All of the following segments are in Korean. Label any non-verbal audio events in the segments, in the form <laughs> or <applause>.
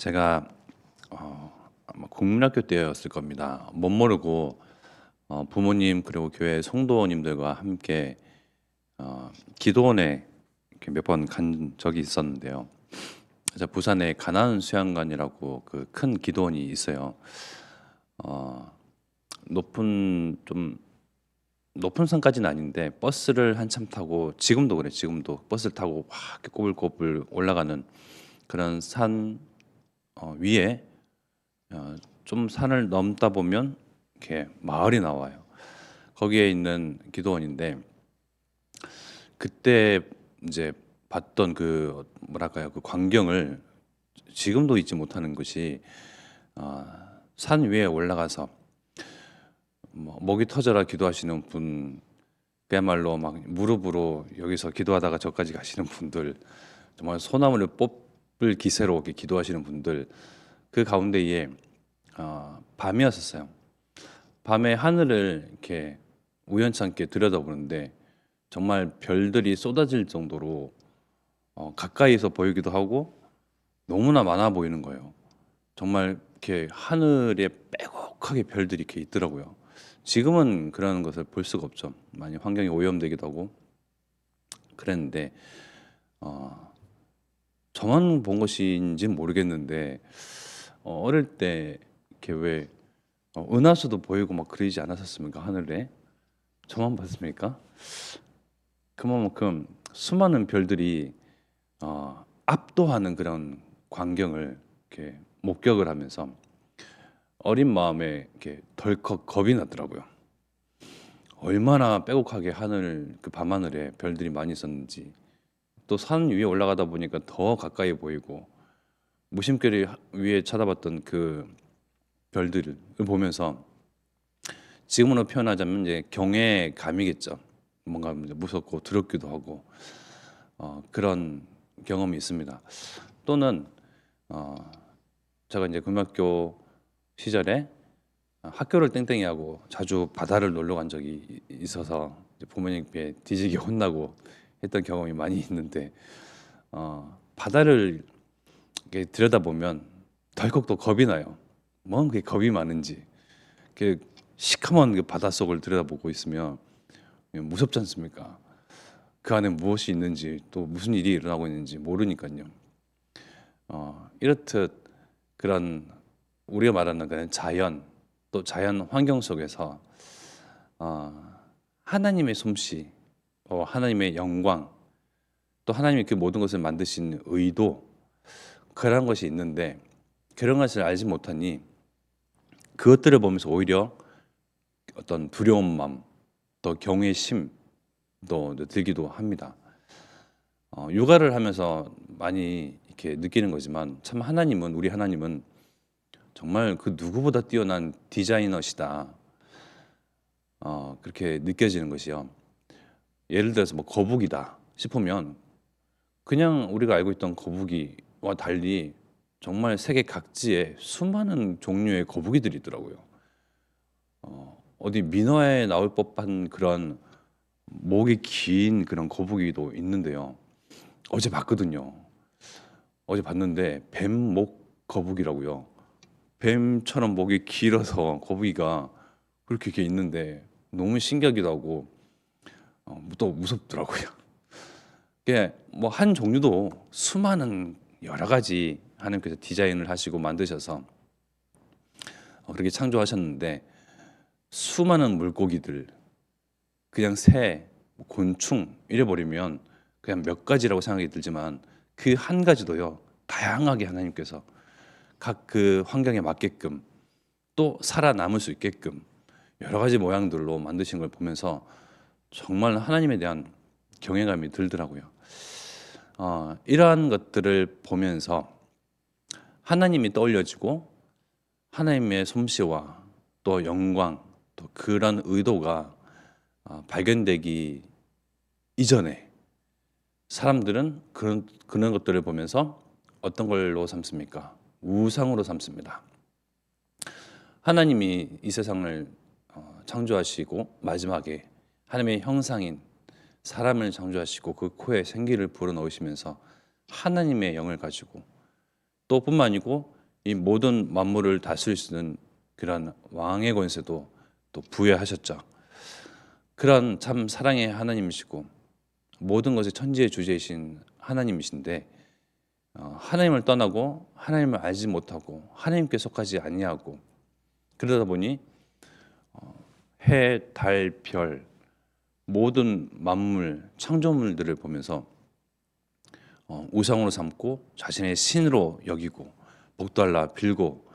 제가 어, 아마 국민학교 때였을 겁니다. 못 모르고 어, 부모님 그리고 교회 성도님들과 함께 어, 기도원에 몇 번 간 적이 있었는데요. 저 부산에 가나안 수양관이라고 그 큰 기도원이 있어요. 어, 높은 좀 높은 산까지는 아닌데 버스를 한참 타고 지금도 그래 지금도 버스를 타고 막 이렇게 꼬불꼬불 올라가는 그런 산 어, 위에 어, 좀 산을 넘다 보면 이렇게 마을이 나와요. 거기에 있는 기도원인데 그때 이제 봤던 그 뭐랄까요 그 광경을 지금도 잊지 못하는 것이 어, 산 위에 올라가서 뭐 목이 터져라 기도하시는 분 그야말로 막 무릎으로 여기서 기도하다가 저까지 가시는 분들 정말 소나무를 뽑을 기세로 기도하시는 분들 그 가운데에 어, 밤이었었어요. 밤에 하늘을 이렇게 우연찮게 들여다보는데 정말 별들이 쏟아질 정도로 어, 가까이서 보이기도 하고 너무나 많아 보이는 거예요. 정말 이렇게 하늘에 빼곡하게 별들이 이렇게 있더라고요. 지금은 그런 것을 볼 수가 없죠. 많이 환경이 오염되기도 하고 그랬는데 어, 저만 본 것인지 모르겠는데 어, 어릴 때 이렇게 왜 어, 은하수도 보이고 막 그러지 않았었습니까 하늘에 저만 봤습니까? 그만큼 수많은 별들이 어, 압도하는 그런 광경을 이렇게 목격을 하면서 어린 마음에 이렇게 덜컥 겁이 나더라고요. 얼마나 빼곡하게 하늘 그 밤하늘에 별들이 많이 있었는지 또 산 위에 올라가다 보니까 더 가까이 보이고 무심결이 위에 쳐다봤던 그 별들을 보면서 지금으로 표현하자면 이제 경외감이겠죠. 뭔가 무섭고 두렵기도 하고 어, 그런 경험이 있습니다. 또는 어, 제가 이제 고등학교 시절에 학교를 땡땡이 하고 자주 바다를 놀러 간 적이 있어서 부모님께 뒤지게 혼나고 했던 경험이 많이 있는데 어, 바다를 들여다보면 덜컥 또 겁이 나요. 뭔 그게 겁이 많은지. 그 시커먼 그 바닷속을 들여다보고 있으면 무섭지 않습니까? 그 안에 무엇이 있는지 또 무슨 일이 일어나고 있는지 모르니까요. 어, 이렇듯 그런 우리가 말하는 그런 자연 또 자연 환경 속에서 어, 하나님의 솜씨, 어, 하나님의 영광, 또 하나님이 그 모든 것을 만드신 의도 그런 것이 있는데 그런 것을 알지 못하니 그것들을 보면서 오히려 어떤 두려운 마음, 또 경외심도 들기도 합니다. 어, 육아를 하면서 많이 이렇게 느끼는 거지만 참 하나님은 우리 하나님은 정말 그 누구보다 뛰어난 디자이너시다. 어, 그렇게 느껴지는 것이요. 예를 들어서 뭐 거북이다 싶으면 그냥 우리가 알고 있던 거북이와 달리 정말 세계 각지에 수많은 종류의 거북이들이 있더라고요. 어, 어디 민화에 나올 법한 그런 목이 긴 그런 거북이도 있는데요. 어제 봤거든요. 어제 봤는데 뱀목 거북이라고요. 뱀처럼 목이 길어서 거북이가 그렇게 있는데 너무 신기하기도 하고 어, 또 무섭더라고요. <laughs> 이게 뭐 한 종류도 수많은 여러 가지 하나님께서 디자인을 하시고 만드셔서 어, 그렇게 창조하셨는데 수많은 물고기들 그냥 새, 뭐 곤충 이래 버리면 그냥 몇 가지라고 생각이 들지만 그 한 가지도요 다양하게 하나님께서 각 그 환경에 맞게끔 또 살아남을 수 있게끔 여러 가지 모양들로 만드신 걸 보면서 정말 하나님에 대한 경외감이 들더라고요. 어, 이러한 것들을 보면서 하나님이 떠올려지고 하나님의 솜씨와 또 영광 또 그런 의도가 어, 발견되기 이전에 사람들은 그런 그런 것들을 보면서 어떤 걸로 삼습니까? 우상으로 삼습니다. 하나님이 이 세상을 어, 창조하시고 마지막에 하나님의 형상인 사람을 창조하시고 그 코에 생기를 불어 넣으시면서 하나님의 영을 가지고 또 뿐만 아니고 이 모든 만물을 다스릴 수 있는 그런 왕의 권세도 또 부여하셨죠. 그런 참 사랑의 하나님이시고 모든 것의 천지의 주제이신 하나님이신데 어, 하나님을 떠나고 하나님을 알지 못하고 하나님께 속하지 아니하고 그러다 보니 어, 해, 달, 별 모든 만물 창조물들을 보면서 어, 우상으로 삼고 자신의 신으로 여기고 복달라 빌고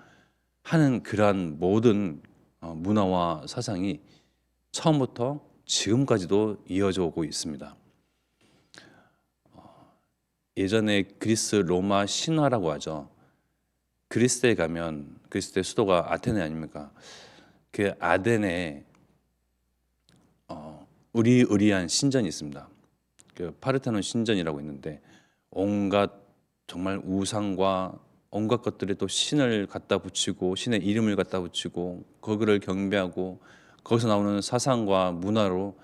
하는 그러한 모든 어, 문화와 사상이 처음부터 지금까지도 이어져 오고 있습니다. 어, 예전에 그리스 로마 신화라고 하죠. 그리스에 가면 그리스의 수도가 아테네 아닙니까? 그 아덴에 어, 의리 의리한 신전이 있습니다. 그 파르테논 신전이라고 있는데 온갖 정말 우상과 온갖 것들에 또 신을 갖다 붙이고 신의 이름을 갖다 붙이고 거기를 경배하고 거기서 나오는 사상과 문화로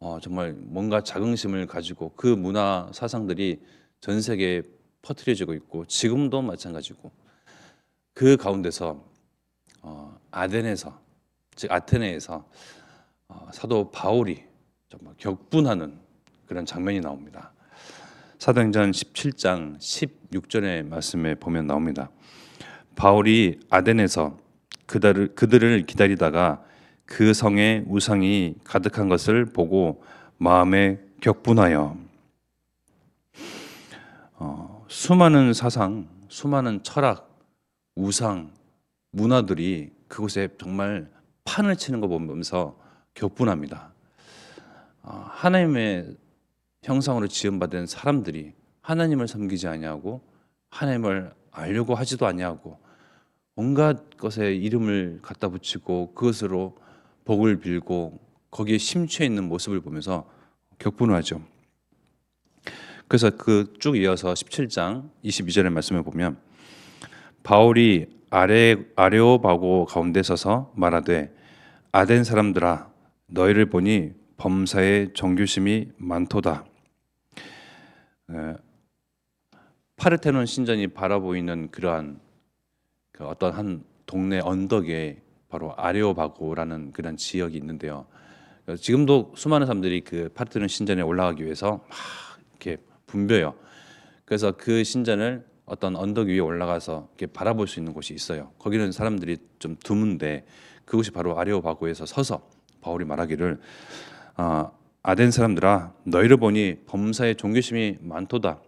어, 정말 뭔가 자긍심을 가지고 그 문화 사상들이 전 세계에 퍼뜨려지고 있고 지금도 마찬가지고 그 가운데서 어, 아덴에서 즉 아테네에서 어, 사도 바울이 정말 격분하는 그런 장면이 나옵니다. 사도행전 17장 16절의 말씀에 보면 나옵니다. 바울이 아덴에서 그들을, 그들을 기다리다가 그 성에 우상이 가득한 것을 보고 마음에 격분하여 어, 수많은 사상, 수많은 철학, 우상, 문화들이 그곳에 정말 판을 치는 거 보면서 격분합니다. 어, 하나님의 형상으로 지음받은 사람들이 하나님을 섬기지 아니하고 하나님을 알려고 하지도 아니하고 온갖 것에 이름을 갖다 붙이고 그것으로 복을 빌고 거기에 심취해 있는 모습을 보면서 격분하죠. 그래서 그 쭉 이어서 17장 22절의 말씀을 보면 바울이 아레 아레오바고 가운데 서서 말하되 아덴 사람들아 너희를 보니 범사에 정교심이 많도다. 에, 파르테논 신전이 바라보이는 그러한 그 어떤 한 동네 언덕에 바로 아레오바고라는 그런 지역이 있는데요. 지금도 수많은 사람들이 그 파르테논 신전에 올라가기 위해서 막 이렇게 붐벼요. 그래서 그 신전을 어떤 언덕 위에 올라가서 이렇게 바라볼 수 있는 곳이 있어요. 거기는 사람들이 좀 드문데 그곳이 바로 아레오바고에서 서서 바울이 말하기를 아, 아덴 사람들아 너희를 보니 범사에 종교심이 많도다.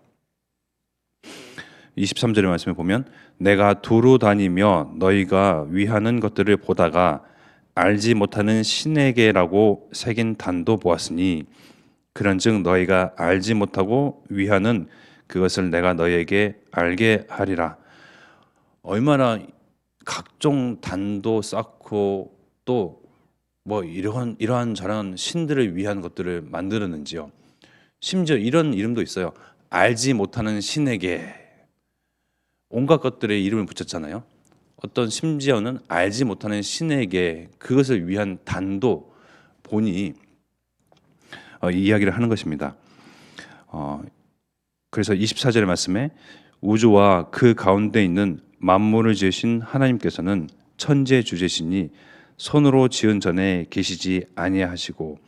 23절의 말씀에 보면 내가 두루 다니며 너희가 위하는 것들을 보다가 알지 못하는 신에게라고 새긴 단도 보았으니 그런즉 너희가 알지 못하고 위하는 그것을 내가 너희에게 알게 하리라. 얼마나 각종 단도 쌓고 또 뭐 이러한 이러한 저런 신들을 위한 것들을 만들었는지요. 심지어 이런 이름도 있어요. 알지 못하는 신에게 온갖 것들의 이름을 붙였잖아요. 어떤 심지어는 알지 못하는 신에게 그것을 위한 단도 보니 어, 이 이야기를 하는 것입니다. 어, 그래서 24절의 말씀에 우주와 그 가운데 있는 만물을 지으신 하나님께서는 천재 주제시니 손으로 지은 전에 계시지 아니하시고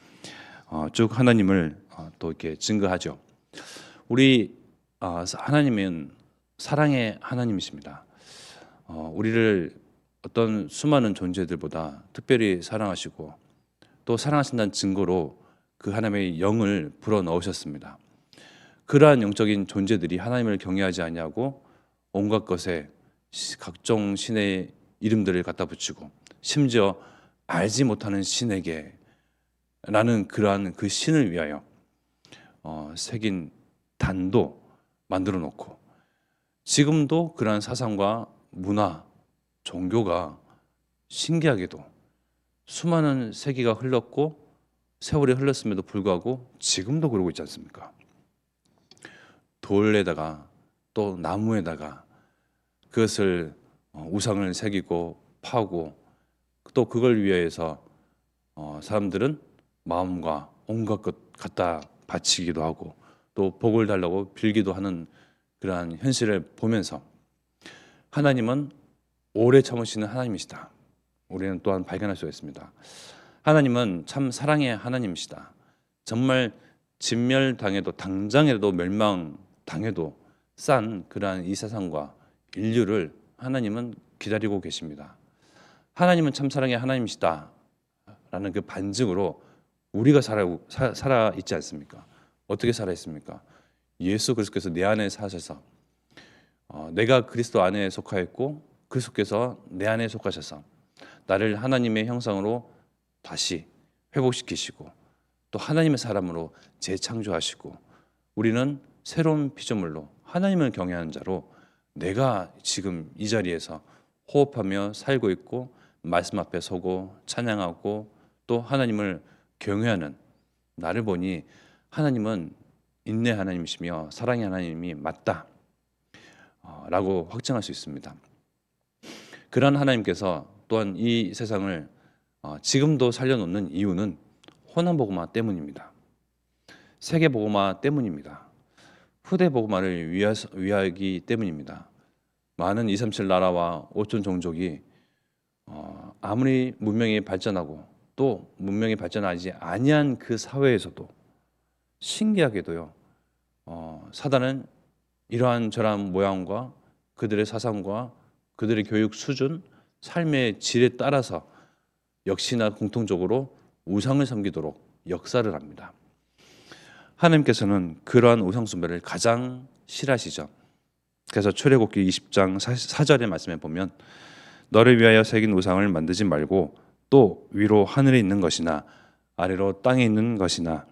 어, 쭉 하나님을 어, 또 이렇게 증거하죠. 우리 어, 하나님은 사랑의 하나님이십니다. 어, 우리를 어떤 수많은 존재들보다 특별히 사랑하시고 또 사랑하신다는 증거로 그 하나님의 영을 불어 넣으셨습니다. 그러한 영적인 존재들이 하나님을 경외하지 아니하고 온갖 것에 각종 신의 이름들을 갖다 붙이고 심지어 알지 못하는 신에게 라는 그러한 그 신을 위하여 어, 새긴 단도 만들어 놓고 지금도 그러한 사상과 문화, 종교가 신기하게도 수많은 세기가 흘렀고 세월이 흘렀음에도 불구하고 지금도 그러고 있지 않습니까? 돌에다가 또 나무에다가 그것을 어, 우상을 새기고 파고 또 그걸 위해서 어, 사람들은 마음과 온갖 것 갖다 바치기도 하고 또 복을 달라고 빌기도 하는 그러한 현실을 보면서 하나님은 오래 참으시는 하나님이시다. 우리는 또한 발견할 수 있습니다. 하나님은 참 사랑의 하나님이시다. 정말 진멸당해도 당장에도 멸망당해도 싼 그러한 이 세상과 인류를 하나님은 기다리고 계십니다. 하나님은 참 사랑의 하나님이시다. 라는 그 반증으로 우리가 살아, 사- 살아 있지 않습니까? 어떻게 살아 있습니까? 예수 그리스도께서 내 안에 사셔서 어, 내가 그리스도 안에 속하였고 그리스도께서 내 안에 속하셔서 나를 하나님의 형상으로 다시 회복시키시고 또 하나님의 사람으로 재창조하시고 우리는 새로운 피조물로 하나님을 경외하는 자로 내가 지금 이 자리에서 호흡하며 살고 있고 말씀 앞에 서고 찬양하고 또 하나님을 경외하는 나를 보니 하나님은 인내 하나님이시며 사랑의 하나님이 맞다. 어, 라고 확증할 수 있습니다. 그러한 하나님께서 또한 이 세상을 어, 지금도 살려놓는 이유는 호남 복음화 때문입니다. 세계 복음화 때문입니다. 후대 복음화를 위하기 때문입니다. 많은 237 나라와 5천 종족이 어, 아무리 문명이 발전하고 또 문명이 발전하지 아니한 그 사회에서도 신기하게도요 어, 사단은 이러한 저러한 모양과 그들의 사상과 그들의 교육 수준, 삶의 질에 따라서 역시나 공통적으로 우상을 섬기도록 역사를 합니다. 하나님께서는 그러한 우상 숭배를 가장 싫어하시죠. 그래서 출애굽기 20장 4절의 말씀에 보면 너를 위하여 새긴 우상을 만들지 말고 또 위로 하늘에 있는 것이나 아래로 땅에 있는 것이나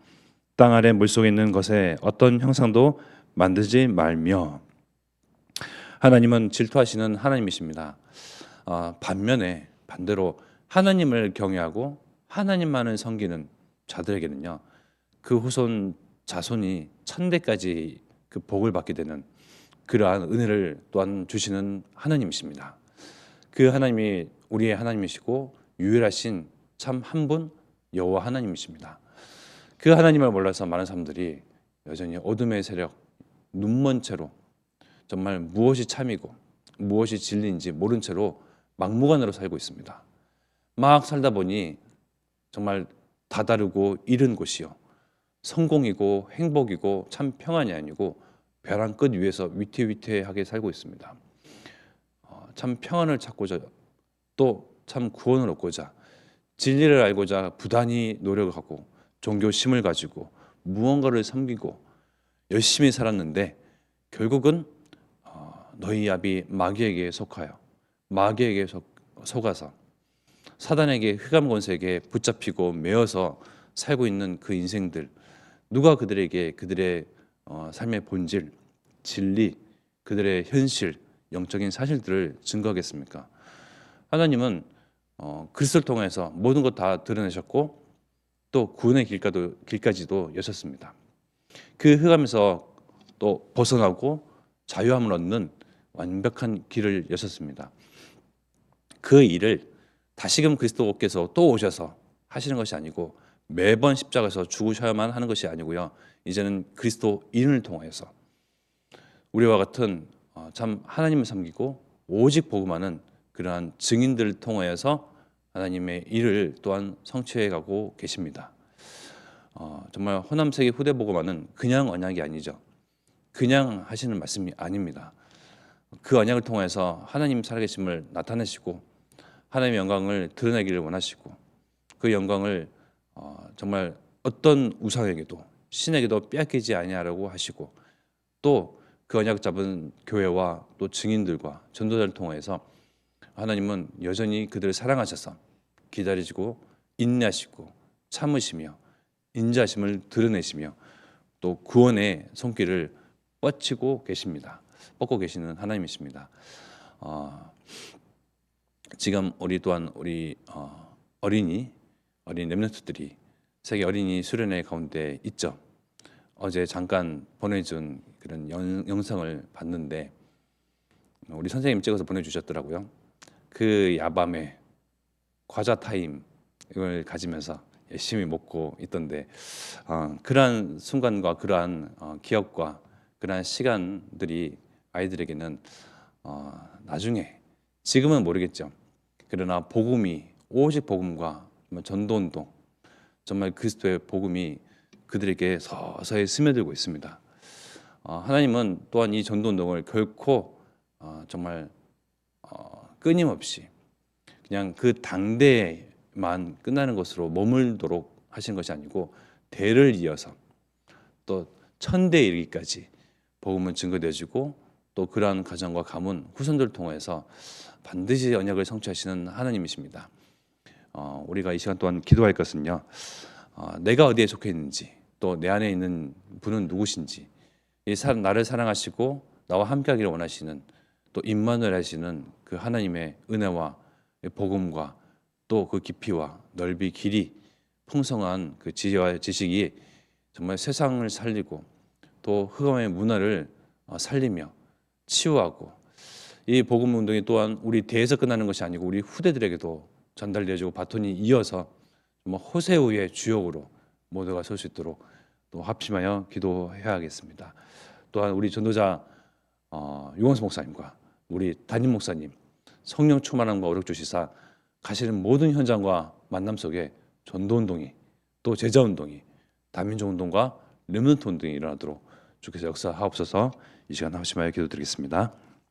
땅 아래 물속에 있는 것에 어떤 형상도 만들지 말며 하나님은 질투하시는 하나님이십니다. 어, 반면에 반대로 하나님을 경외하고 하나님만을 섬기는 자들에게는요 그 후손 자손이 천대까지 그 복을 받게 되는 그러한 은혜를 또한 주시는 하나님이십니다. 그 하나님이 우리의 하나님이시고 유일하신 참 한 분 여호와 하나님이십니다. 그 하나님을 몰라서 많은 사람들이 여전히 어둠의 세력, 눈먼 채로 정말 무엇이 참이고 무엇이 진리인지 모른 채로 막무가내로 살고 있습니다. 막 살다 보니 정말 다다르고 잃은 곳이요. 성공이고 행복이고 참 평안이 아니고 벼랑 끝 위에서 위태위태하게 살고 있습니다. 어, 참 평안을 찾고자 또 참 구원을 얻고자 진리를 알고자 부단히 노력하고 종교심을 가지고 무언가를 섬기고 열심히 살았는데 결국은 어, 너희 아비 마귀에게 속하여 마귀에게 속, 속아서 사단에게 흑암 권세에게 붙잡히고 매어서 살고 있는 그 인생들 누가 그들에게 그들의 어, 삶의 본질, 진리, 그들의 현실, 영적인 사실들을 증거하겠습니까? 하나님은 어, 그리스도를 통해서 모든 것 다 드러내셨고 또 구원의 길가도, 길까지도 여셨습니다. 그 흑암에서 또 벗어나고 자유함을 얻는 완벽한 길을 여셨습니다. 그 일을 다시금 그리스도께서 또 오셔서 하시는 것이 아니고 매번 십자가에서 죽으셔야만 하는 것이 아니고요. 이제는 그리스도인을 통해서 우리와 같은 어, 참 하나님을 섬기고 오직 복음하는 그러한 증인들을 통하여서 하나님의 일을 또한 성취해 가고 계십니다. 어, 정말 호남세계 후대 복음화는 그냥 언약이 아니죠. 그냥 하시는 말씀이 아닙니다. 그 언약을 통해서 하나님 살아계심을 나타내시고 하나님의 영광을 드러내기를 원하시고 그 영광을 어, 정말 어떤 우상에게도 신에게도 빼앗기지 아니하라고 하시고 또 그 언약 잡은 교회와 또 증인들과 전도자를 통해서 하나님은 여전히 그들을 사랑하셔서 기다리시고 인내하시고 참으시며 인자심을 드러내시며 또 구원의 손길을 뻗치고 계십니다. 뻗고 계시는 하나님이십니다. 어, 지금 우리 또한 우리 어, 어린이 어린 렘넌트들이 세계 어린이 수련회 가운데 있죠. 어제 잠깐 보내준 그런 영, 영상을 봤는데 우리 선생님 찍어서 보내주셨더라고요. 그 야밤에 과자 타임 이걸 가지면서 열심히 먹고 있던데 어, 그러한 순간과 그러한 어, 기억과 그러한 시간들이 아이들에게는 어, 나중에 지금은 모르겠죠. 그러나 복음이 오직 복음과 정말 전도 운동 정말 그리스도의 복음이 그들에게 서서히 스며들고 있습니다. 어, 하나님은 또한 이 전도 운동을 결코 어, 정말 어, 끊임없이 그냥 그 당대에만 끝나는 것으로 머물도록 하신 것이 아니고 대를 이어서 또 천대에 이르기까지 복음은 증거되어지고 또 그러한 가정과 가문 후손들을 통해서 반드시 언약을 성취하시는 하나님이십니다. 어, 우리가 이 시간 동안 기도할 것은요. 어, 내가 어디에 속해 있는지 또 내 안에 있는 분은 누구신지 이 사, 나를 사랑하시고 나와 함께하기를 원하시는 또 임만을 하시는 그 하나님의 은혜와 복음과 또 그 깊이와 넓이 길이 풍성한 그 지혜와 지식이 정말 세상을 살리고 또 흑암의 문화를 어, 살리며 치유하고 이 복음 운동이 또한 우리 대에서 끝나는 것이 아니고 우리 후대들에게도 전달되어지고 바톤이 이어서 호세우의 주역으로 모두가 설 수 있도록 또 합심하여 기도해야겠습니다. 또한 우리 전도자 어, 유원수 목사님과 우리 담임 목사님 성령 충만함과 오력 주시사 가시는 모든 현장과 만남 속에 전도 운동이 또 제자 운동이 다민족 운동과 르멘트 운동이 일어나도록 주께서 역사하옵소서 이 시간 합심하여 기도드리겠습니다.